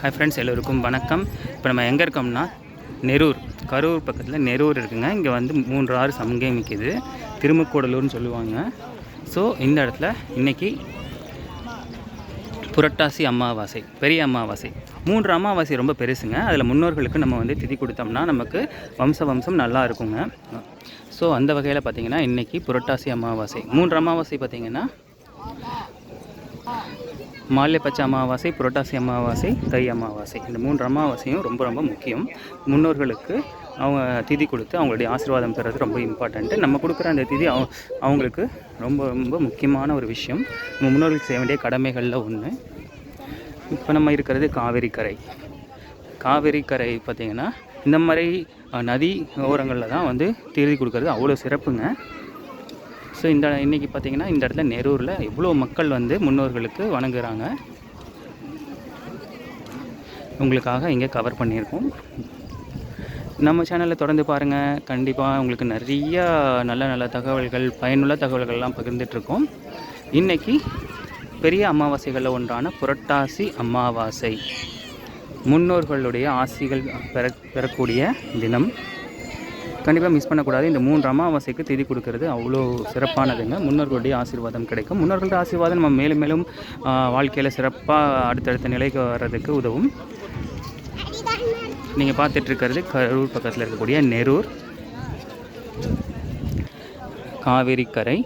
Hi friends எல்லோருக்கும் வணக்கம். இப்போ நம்ம எங்கே இருக்கோம்னா நெரூர். கரூர் பக்கத்தில் நெரூர் இருக்குங்க. இங்கே வந்து மூன்று ஆறு சங்கமிக்குது திருமுக்கூடலூர்னு சொல்லுவாங்க. ஸோ இந்த இடத்துல இன்றைக்கி புரட்டாசி அமாவாசை பெரிய அமாவாசை. மூன்று அமாவாசை ரொம்ப பெருசுங்க. அதில் முன்னோர்களுக்கு நம்ம வந்து திதி கொடுத்தோம்னா நமக்கு வம்ச வம்சம் நல்லா இருக்குங்க. ஸோ அந்த வகையில் பார்த்திங்கன்னா இன்றைக்கி புரட்டாசி அமாவாசை. மூன்று அமாவாசை பார்த்திங்கன்னா மாலைப்பச்சை அமாவாசை புரட்டாசி அமாவாசை தை அமாவாசை. இந்த மூன்று அமாவாசையும் ரொம்ப ரொம்ப முக்கியம். முன்னோர்களுக்கு அவங்க திதி கொடுத்து அவங்களுடைய ஆசீர்வாதம் பெறது ரொம்ப இம்பார்ட்டண்ட்டு நம்ம கொடுக்குற அந்த திதி அவ அவங்களுக்கு ரொம்ப ரொம்ப முக்கியமான ஒரு விஷயம். நம்ம முன்னோர்களுக்கு செய்ய வேண்டிய கடமைகளில் ஒன்று இப்போ நம்ம இருக்கிறது காவேரி கரை. காவேரி கரை பார்த்திங்கன்னா இந்த மாதிரி நதி ஓரங்களில் தான் வந்து தேதி கொடுக்கறது அவ்வளோ சிறப்புங்க. ஸோ இந்த இன்றைக்கி பார்த்திங்கன்னா இந்த இடத்துல நெரூரில் இவ்வளோ மக்கள் வந்து முன்னோர்களுக்கு வணங்குறாங்க. உங்களுக்காக இங்கே கவர் பண்ணியிருக்கோம். நம்ம சேனலில் தொடர்ந்து பாருங்கள் கண்டிப்பாக உங்களுக்கு நிறையா நல்ல நல்ல தகவல்கள் பயனுள்ள தகவல்கள்லாம் பகிர்ந்துட்டுருக்கோம் இன்றைக்கி பெரிய அமாவாசைகளில் ஒன்றான புரட்டாசி அமாவாசை. முன்னோர்களுடைய ஆசிகள் பெற பெறக்கூடிய தினம். கண்டிப்பாக மிஸ் பண்ணக்கூடாது. இந்த மூன்று அமாவாசைக்கு திதி கொடுக்கறது அவ்வளோ சிறப்பானதுங்க. முன்னோர்களுடைய ஆசீர்வாதம் கிடைக்கும். முன்னோர்களுடைய ஆசீர்வாதம் நம்ம மேலும் மேலும் வாழ்க்கையில் சிறப்பாக அடுத்தடுத்த நிலைக்கு வர்றதுக்கு உதவும். நீங்கள் பார்த்துட்ருக்கிறது கரூர் பக்கத்தில் இருக்கக்கூடிய நெரூர் காவேரி கரை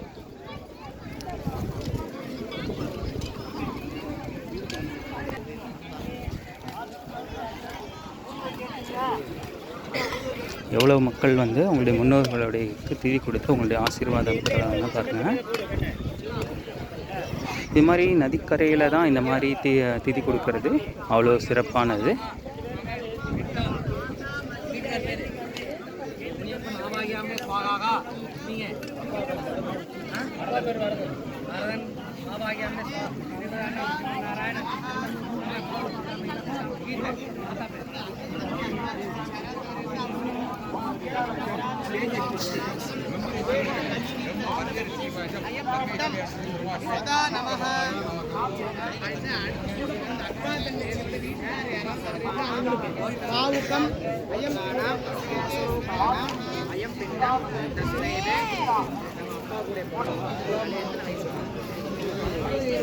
எவ்வளோ மக்கள் வந்து அவங்களுடைய முன்னோர்களுடைய திதி கொடுத்து அவங்களுடைய ஆசீர்வாதம் பெறாங்க பாருங்கள் இது மாதிரி நதிக்கரையில் தான் இந்த மாதிரி தி திதி கொடுக்கறது. அவ்வளோ சிறப்பானது. பாவுக்கம் அயம்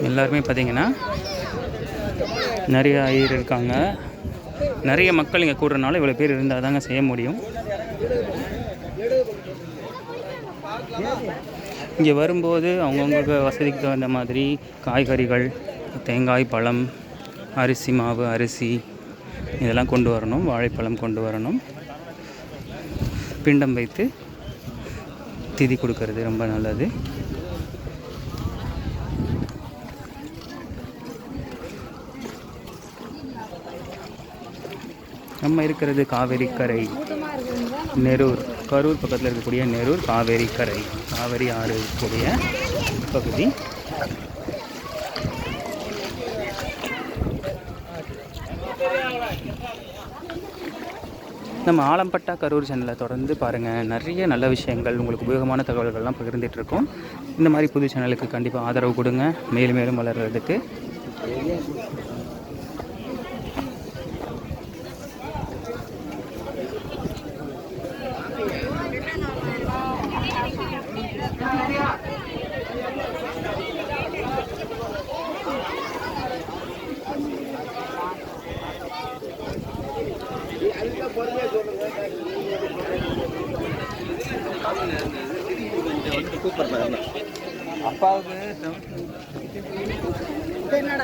எல்லாருமே பார்த்தீங்கன்னா நிறைய ஐயர் இருக்காங்க. நிறைய மக்கள் இங்கே கூடுறனால இவ்வளோ பேர் இருந்தால் தாங்க செய்ய முடியும். இங்கே வரும்போது அவங்கவுங்க வசதிக்கு தகுந்த மாதிரி காய்கறிகள் தேங்காய் பழம் அரிசி மாவு அரிசி இதெல்லாம் கொண்டு வரணும் வாழைப்பழம் கொண்டு வரணும். பிண்டம் வைத்து திதி கொடுக்கறது ரொம்ப நல்லது. நம்ம இருக்கிறது காவேரி கரை நெரூர். கரூர் பக்கத்தில் இருக்கக்கூடிய நெரூர் காவேரி கரை காவேரி ஆறு இருக்கக்கூடிய பகுதி. நம்ம ஆலம்பட்டா கரூர் சேனலை தொடர்ந்து பாருங்கள் நிறைய நல்ல விஷயங்கள் உங்களுக்கு உபயோகமான தகவல்கள்லாம் பகிர்ந்துட்டுருக்கோம் இந்த மாதிரி புது சேனலுக்கு கண்டிப்பாக ஆதரவு கொடுங்க. மேலும் மேலும் வளர்கிறதுக்கு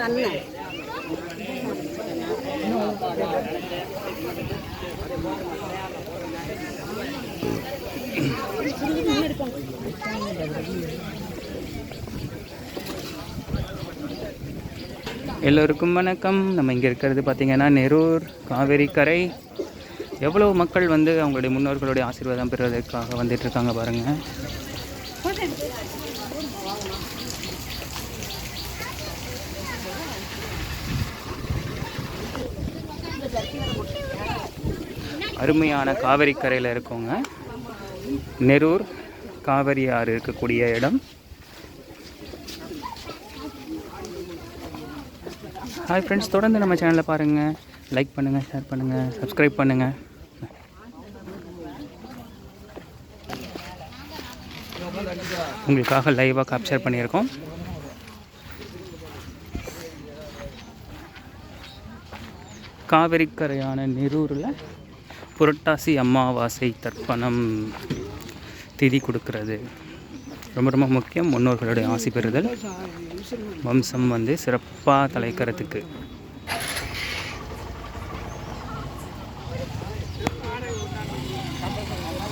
அண்ணன் எல்லோருக்கும் வணக்கம். நம்ம இங்கே இருக்கிறது பார்த்திங்கன்னா நெரூர் காவேரி கரை. எவ்வளோ மக்கள் வந்து அவங்களுடைய முன்னோர்களுடைய ஆசீர்வாதம் பெறுவதற்காக வந்துட்டு இருக்காங்க பாருங்கள் அருமையான காவேரி கரையில் இருக்கோங்க நெரூர் காவேரி ஆறு இருக்கக்கூடிய இடம். ஹாய் ஃப்ரெண்ட்ஸ் தொடர்ந்து நம்ம சேனலை பாருங்கள் லைக் பண்ணுங்கள் ஷேர் பண்ணுங்கள் சப்ஸ்கிரைப் பண்ணுங்கள் உங்களுக்காக லைவாக கேப்சர் பண்ணியிருக்கோம். காவிரிக்கரையான நெரூரில் புரட்டாசி அமாவாசை தர்ப்பணம் திதி கொடுக்கறது. ரொம்ப ரொம்ப முக்கியம். முன்னோர்களுடைய ஆசி பெறுதல். வம்சம் வந்து சிறப்பாக தலைக்கிறதுக்கு.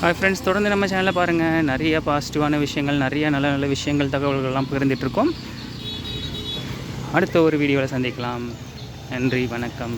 ஹாய் ஃப்ரெண்ட்ஸ் தொடர்ந்து நம்ம சேனலில் பாருங்கள் நிறைய பாசிட்டிவான விஷயங்கள் நிறைய நல்ல நல்ல விஷயங்கள் தகவல்கள்லாம் பகிர்ந்துட்டுருக்கோம். அடுத்த ஒரு வீடியோவில் சந்திக்கலாம். நன்றி வணக்கம்.